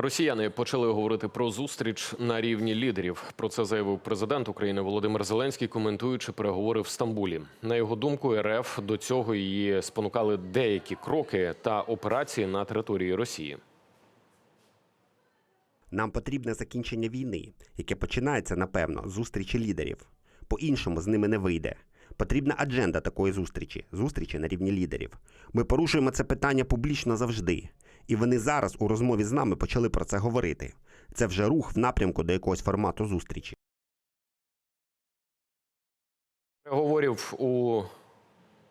Росіяни почали говорити про зустріч на рівні лідерів. Про це заявив президент України Володимир Зеленський, коментуючи переговори в Стамбулі. На його думку, РФ до цього її спонукали деякі кроки та операції на території Росії. Нам потрібне закінчення війни, яке починається, напевно, з зустрічі лідерів. По-іншому з ними не вийде. Потрібна адженда такої зустрічі зустрічі на рівні лідерів. Ми порушуємо це питання публічно завжди. І вони зараз у розмові з нами почали про це говорити. Це вже рух в напрямку до якогось формату зустрічі. Говорив у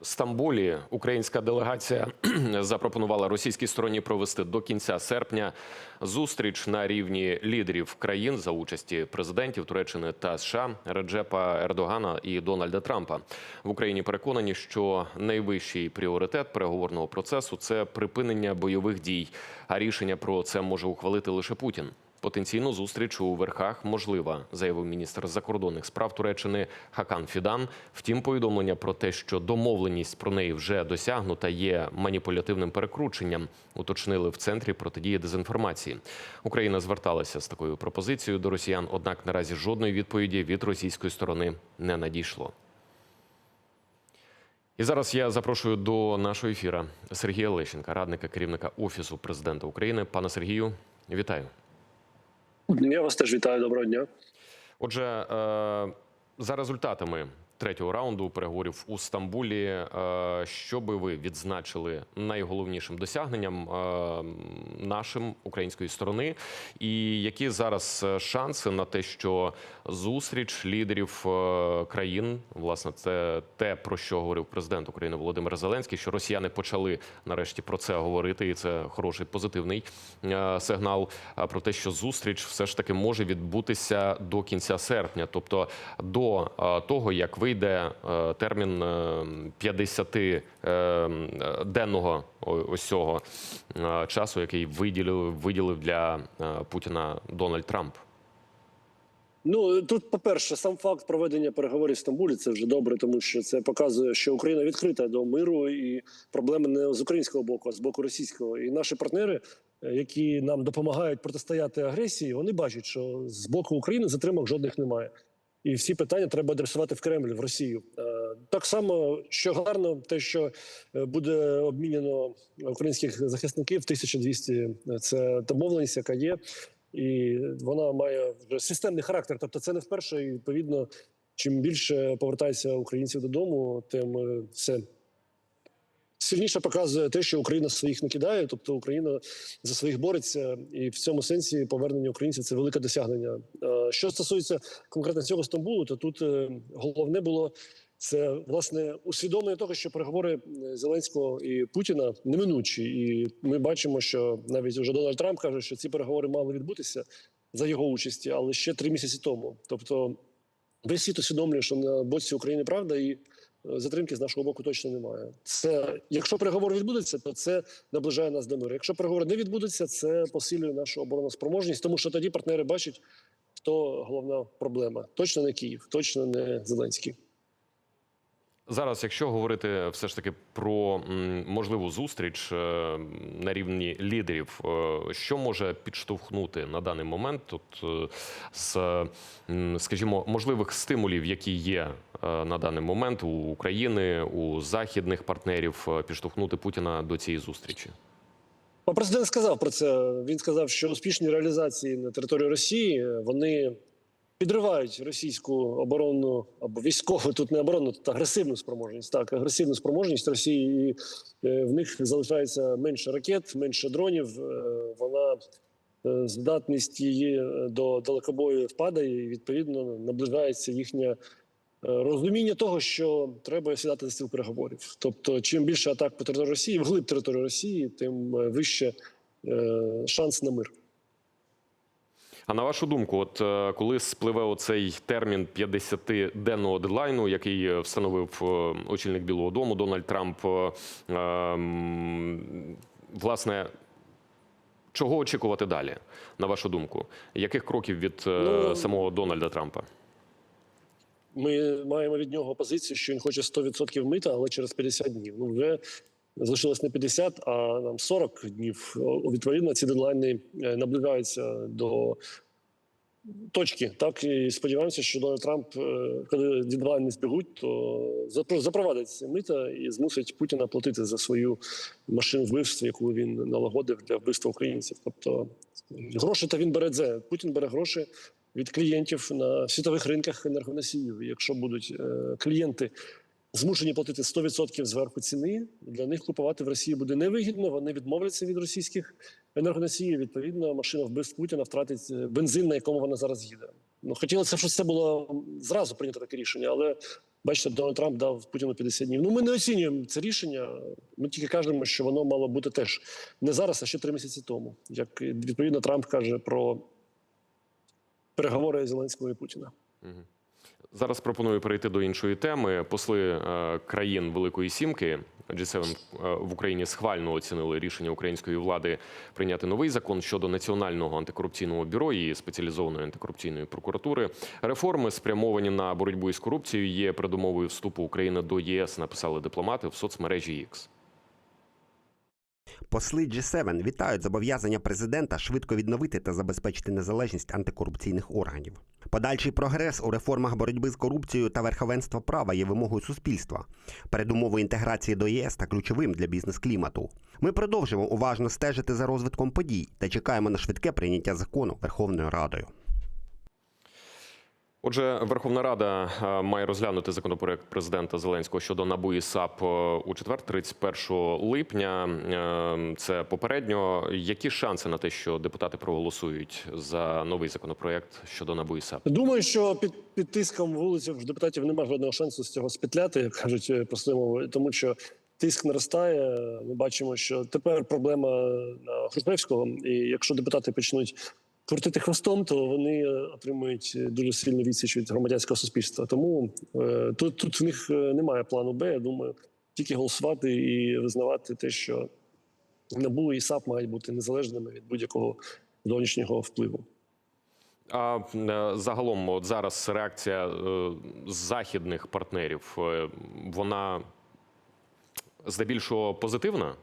Стамбулі українська делегація запропонувала російській стороні провести до кінця серпня зустріч на рівні лідерів країн за участі президентів Туреччини та США Реджепа Ердогана і Дональда Трампа. В Україні переконані, що найвищий пріоритет переговорного процесу це припинення бойових дій. А рішення про це може ухвалити лише Путін. Потенційну зустріч у верхах можлива, заявив міністр закордонних справ Туреччини Хакан Фідан. Втім, повідомлення про те, що домовленість про неї вже досягнута, є маніпулятивним перекрученням. Уточнили в центрі протидії дезінформації. Україна зверталася з такою пропозицією до росіян, однак наразі жодної відповіді від російської сторони не надійшло. І зараз я запрошую до нашого ефіра Сергія Лещенка, радника керівника офісу президента України. Пане Сергію, вітаю. Я вас теж вітаю. Доброго дня. Отже, е, за результатами третього раунду переговорів у Стамбулі, е, що би ви відзначили найголовнішим досягненням е, нашим української сторони, і які зараз е, шанси на те, що зустріч лідерів країн, власне, це те про що говорив президент України Володимир Зеленський, що росіяни почали нарешті про це говорити, і це хороший позитивний сигнал про те, що зустріч все ж таки може відбутися до кінця серпня, тобто до того, як вийде е, термін е, 50 е, о- ось цього е, часу, який виділив виділив для е, Путіна Дональд Трамп. Ну тут, по-перше, сам факт проведення переговорів в Стамбулі це вже добре, тому що це показує, що Україна відкрита до миру, і проблеми не з українського боку, а з боку російського. І наші партнери, е, які нам допомагають протистояти агресії, вони бачать, що з боку України затримок жодних немає. І всі питання треба адресувати в Кремль, в Росію. Е, Так само, що гарно, те, що е, буде обмінено українських захисників 1200, – це домовленість, яка є. і вона має вже системний характер. Тобто, це не вперше. І відповідно, чим більше повертається українців додому, тим все. Сильніше показує те, що Україна своїх не кидає, тобто Україна за своїх бореться, і в цьому сенсі повернення українців це велике досягнення. Е, Що стосується конкретно цього Стамбулу, то тут е, головне було. Це власне усвідомлення того, що переговори е, Зеленського і Путіна неминучі, і ми бачимо, що навіть вже Дональд Трамп каже, що ці переговори мали відбутися за його участі, але ще три місяці тому. Тобто, весь світ усвідомлює, що на боці України правда і затримки з нашого боку точно немає. Це якщо переговори відбудуться, то це наближає нас до миру. Якщо переговори не відбудуться, це посилює нашу обороноспроможність, тому що тоді партнери бачать, хто головна проблема. Точно не Київ, точно не Зеленський. Зараз, якщо говорити все ж таки про можливу зустріч е, на рівні лідерів, е, що може підштовхнути на даний момент тут е, з, скажімо, можливих стимулів, які є е, на даний момент у України, у західних партнерів, е, підштовхнути Путіна до цієї зустрічі? А Президент сказав про це. Він сказав, що успішні реалізації на території Росії е, вони підривають російську оборонну або військову, тут не оборонну, тут агресивну спроможність. Так, агресивну спроможність Росії. І е, в них залишається менше ракет, менше дронів. Е, Вона е, здатність її е, до далекобою впадає, і відповідно наближається їхня. Е, Розуміння того, що треба сідати за стіл переговорів. Тобто, чим більше атак по території Росії, вглиб території Росії, тим е, вище е, шанс на мир. А на вашу думку, от коли спливе оцей термін 50-денного дедлайну, який встановив очільник Білого Дому Дональд Трамп, ем, власне, чого очікувати далі, на вашу думку? Яких кроків від Ну, самого Дональда Трампа? Ми маємо від нього позицію, що він хоче 100% мита, але через 50 днів. Ну вже залишилось не 50, а там 40 днів. Відповідно, ці дедлайни е, наближаються до точки. Так і сподіваємося, що Дональд Трамп, е, коли дедлайни збігуть, то запро- запровадить мита і змусить Путіна платити за свою машину вбивства, яку він налагодив для вбивства українців. Тобто гроші то він бере дзе. Путін бере гроші від клієнтів на світових ринках енергоносіїв. Якщо будуть е, клієнти змушені платити 100% зверху ціни, для них купувати в Росії буде невигідно. Вони відмовляться від російських енергоносіїв. Відповідно, машина вбивств Путіна втратить е, бензин, на якому вона зараз їде. Ну хотілося, щоб це було зразу прийнято таке рішення, але бачите, Дональд Трамп дав Путіну 50 днів. Ну ми не оцінюємо це рішення. Ми тільки кажемо, що воно мало бути теж не зараз, а ще три місяці тому. Як відповідно Трамп каже про переговори Зеленського і Путіна. Зараз пропоную перейти до іншої теми. Посли е, країн Великої Сімки G7 е, в Україні схвально оцінили рішення української влади прийняти новий закон щодо національного антикорупційного бюро і спеціалізованої антикорупційної прокуратури. Реформи спрямовані на боротьбу із корупцією. Є передумовою вступу України до ЄС. Написали дипломати в соцмережі X. Посли G7 вітають зобов'язання президента швидко відновити та забезпечити незалежність антикорупційних органів. Подальший прогрес у реформах боротьби з корупцією та верховенства права є вимогою суспільства, передумовою інтеграції до ЄС та ключовим для бізнес-клімату. Ми продовжимо уважно стежити за розвитком подій та чекаємо на швидке прийняття закону Верховною Радою. Отже, Верховна Рада е, має розглянути законопроект президента Зеленського щодо НАБУ і САП е, у четвер, 31 липня. Е, Це попередньо. Які шанси на те, що депутати проголосують за новий законопроект щодо НАБУ і САП? Думаю, що під, під тиском вулиців депутатів немає жодного шансу з цього спетляти, як кажуть простою мовою, тому що тиск наростає. Ми бачимо, що тепер проблема на Грушевського, і якщо депутати почнуть крутити хвостом, то вони е, отримують дуже сильну відсіч від громадянського суспільства. Тому е, тут, тут в них е, немає плану Б. Я думаю, тільки голосувати і визнавати те, що НАБУ і САП мають бути незалежними від будь-якого зовнішнього впливу. А е, загалом, от зараз реакція е, західних партнерів, е, вона здебільшого позитивна.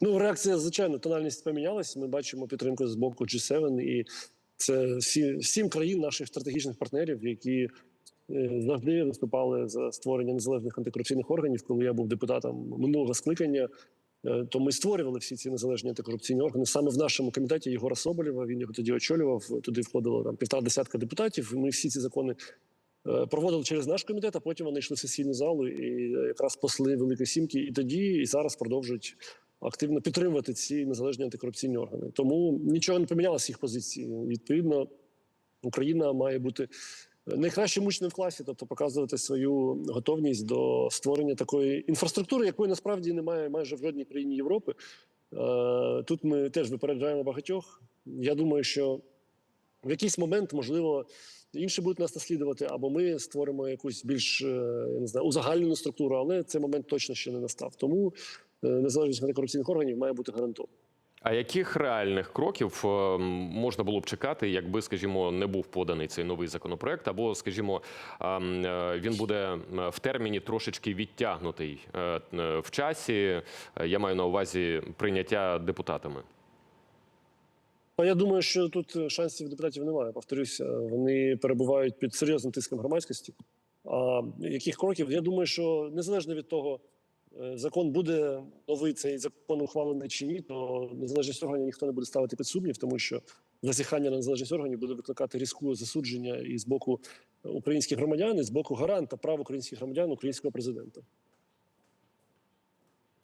Ну, реакція, звичайно, тональність помінялась. Ми бачимо підтримку з боку G7, і це всі сім країн наших стратегічних партнерів, які е, завжди виступали за створення незалежних антикорупційних органів. Коли я був депутатом минулого скликання, е, то ми створювали всі ці незалежні антикорупційні органи. Саме в нашому комітеті Єгора Соболєва. Він його тоді очолював. Туди входило там півтора десятка депутатів. Ми всі ці закони. е, Проводили через наш комітет, а потім вони йшли в сесійну залу, і якраз посли Великої Сімки і тоді, і зараз продовжують активно підтримувати ці незалежні антикорупційні органи. Тому нічого не помінялося їх позиції. Відповідно, Україна має бути найкращим учнем в класі, тобто показувати свою готовність до створення такої інфраструктури, якої насправді немає майже в жодній країні Європи. Е, Тут ми теж випереджаємо багатьох. Я думаю, що в якийсь момент, можливо, інші будуть нас наслідувати, або ми створимо якусь більш е, я не знаю, узагальнену структуру, але цей момент точно ще не настав. Тому е, незалежність антикорупційних органів має бути гарантована. А яких реальних кроків е, можна було б чекати, якби, скажімо, не був поданий цей новий законопроект, або, скажімо, е, він буде е, в терміні трошечки відтягнутий е, е, в часі? Е, Я маю на увазі прийняття депутатами. Я думаю, що тут е, шансів депутатів немає. Повторюся, вони перебувають під серйозним тиском громадськості. А яких кроків? Я думаю, що незалежно від того, е, закон буде новий цей закон ухвалений чи ні, то незалежність органів ніхто не буде ставити під сумнів, тому що зазіхання на незалежність органів буде викликати різку засудження і з боку українських громадян, і з боку гаранта прав українських громадян, українського президента.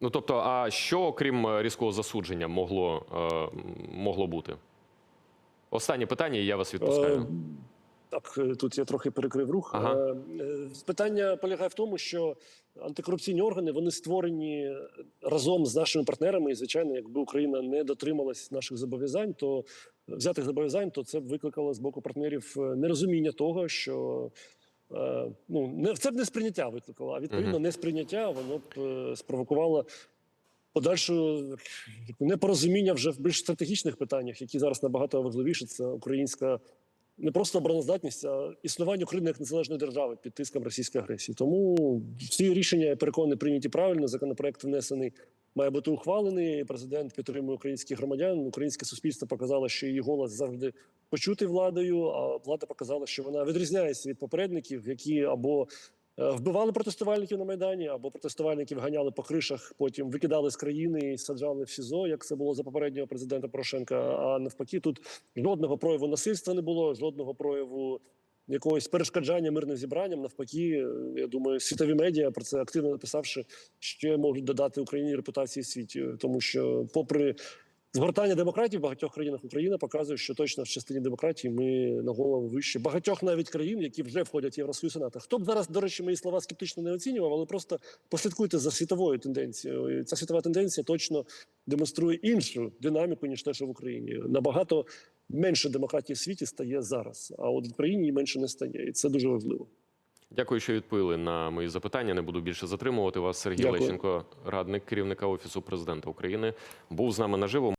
Ну тобто, а що окрім е, різкого засудження могло, е, могло бути? Останнє питання, і я вас відпускаю. Е, Так, е, тут я трохи перекрив рух. Ага. Е, е, Питання полягає в тому, що антикорупційні органи вони створені разом з нашими партнерами. І звичайно, якби Україна не дотрималась наших зобов'язань, то взятих зобов'язань, то це б викликало з боку партнерів нерозуміння того, що ну не це б не сприйняття викликало, а відповідно несприйняття воно б спровокувало подальшу непорозуміння вже в більш стратегічних питаннях, які зараз набагато важливіше. Це українська не просто обороноздатність, а існування України як незалежної держави під тиском російської агресії. Тому всі рішення я переконаний прийняті правильно. Законопроект внесений має бути ухвалений. Президент підтримує українських громадян. Українське суспільство показало, що її голос завжди почутий владою. А влада показала, що вона відрізняється від попередників, які або вбивали протестувальників на майдані, або протестувальників ганяли по кришах, потім викидали з країни і саджали в СІЗО, як це було за попереднього президента Порошенка. А навпаки, тут жодного прояву насильства не було, жодного прояву. Якогось перешкоджання мирним зібранням, навпаки, е, я думаю, світові медіа про це активно написавши, ще можуть додати Україні репутації в світі, тому що, попри згортання демократії в багатьох країнах, Україна показує, що точно в частині демократії ми на голову вище багатьох навіть країн, які вже входять в Євросоюз і НАТО. Хто б зараз, до речі, мої слова скептично не оцінював, але просто послідкуйте за світовою тенденцією. Ця світова тенденція точно демонструє іншу динаміку ніж те, що в Україні набагато менше демократії в світі стає зараз. А от в Україні її менше не стає, і це дуже важливо. Дякую, що відповіли на мої запитання. Не буду більше затримувати вас. Сергій Дякую. Лещенко, радник керівника офісу президента України, був з нами наживо.